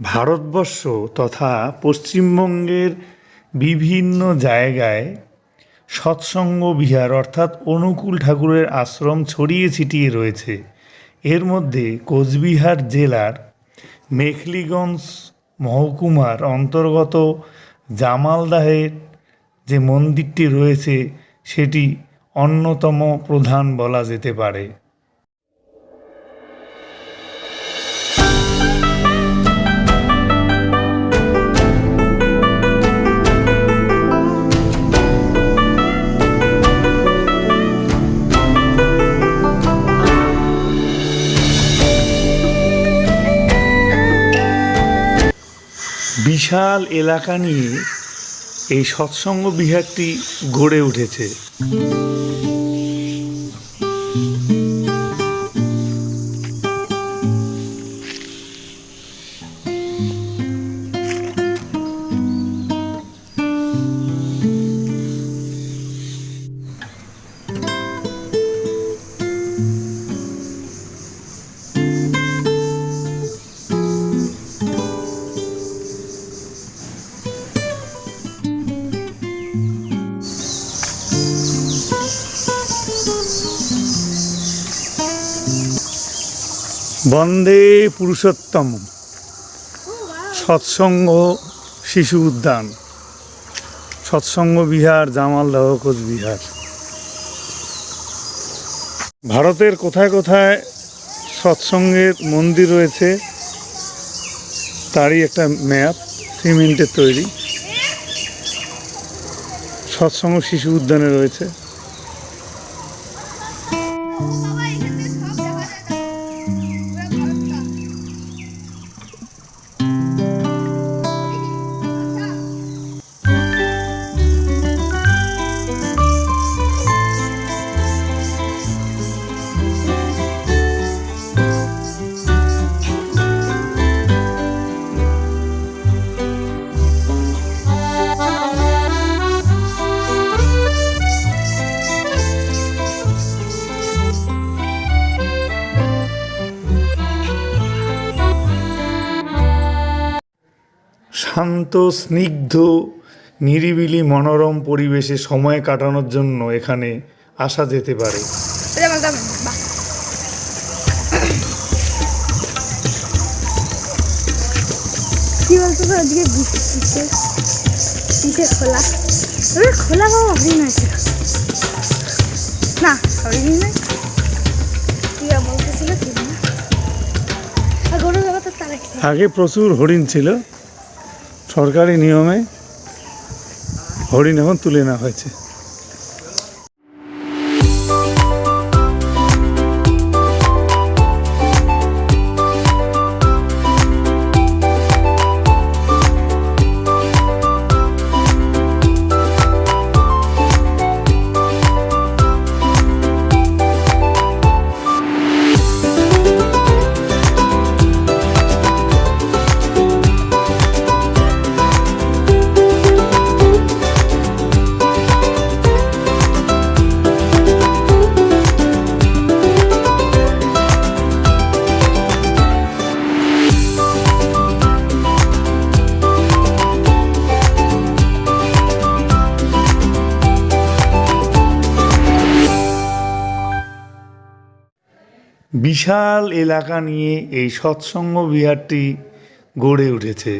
ভারতবর্ষ তথা পশ্চিমবঙ্গের বিভিন্ন জায়গায় সৎসঙ্গ বিহার অর্থাৎ অনুকূল ঠাকুরের আশ্রম ছড়িয়ে ছিটিয়ে রয়েছে। এর মধ্যে কোচবিহার জেলার মেখলিগঞ্জ মহকুমার অন্তর্গত জামালদাহের যে মন্দিরটি রয়েছে, সেটি অন্যতম প্রধান বলা যেতে পারে। বিশাল এলাকা নিয়ে এই সৎসঙ্গ বিহারটি গড়ে উঠেছে। বন্দে পুরুষোত্তম। সৎসঙ্গ শিশু উদ্যান। সৎসঙ্গ বিহার, জামাল জামালদহ কোচবিহার ভারতের কোথায় কোথায় সৎসঙ্গের মন্দির রয়েছে, তারই একটা ম্যাপ, সিমেন্টের তৈরি। সৎসঙ্গ শিশু উদ্যানে রয়েছে। শান্ত স্নিগ্ধ নিরিবিলি মনোরম পরিবেশে সময় কাটানোর জন্য এখানে আসা যেতে পারে। কি বলতো আজকে খোলা। খোলা বাবা আছে না বলতেছিল কি আগে প্রচুর হরিণ ছিল। সরকারি নিয়মে হরিণ এখন তুলে নেওয়া হয়েছে। বিশাল এলাকা নিয়ে এই সৎসঙ্গ বিহারটি গড়ে উঠেছে।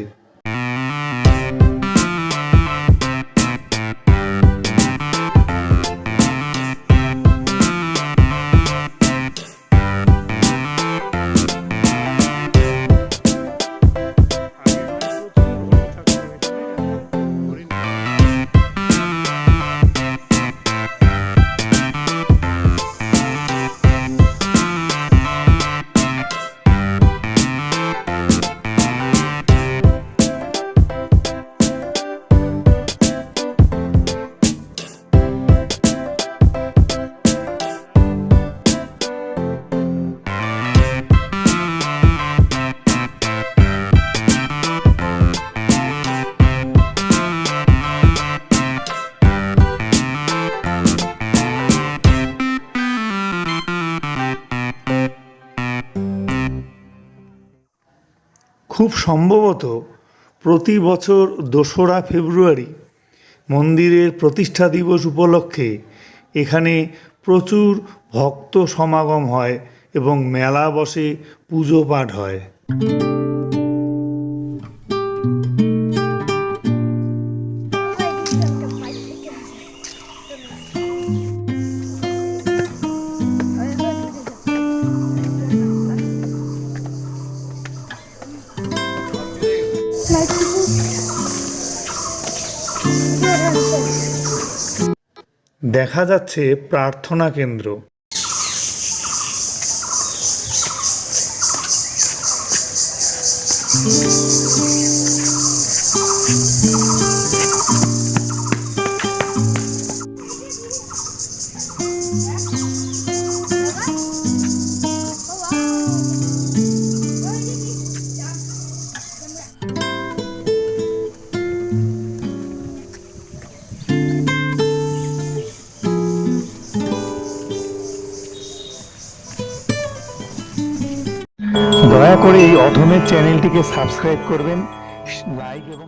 খুব সম্ভবত প্রতি বছর দোসরা ফেব্রুয়ারি মন্দিরের প্রতিষ্ঠা দিবস উপলক্ষে এখানে প্রচুর ভক্ত সমাগম হয় এবং মেলা বসে পুজো পাঠ হয়। দেখা যাচ্ছে প্রার্থনা কেন্দ্র। দয়া করে এই অধমের চ্যানেলটিকে সাবস্ক্রাইব করবেন লাইক এবং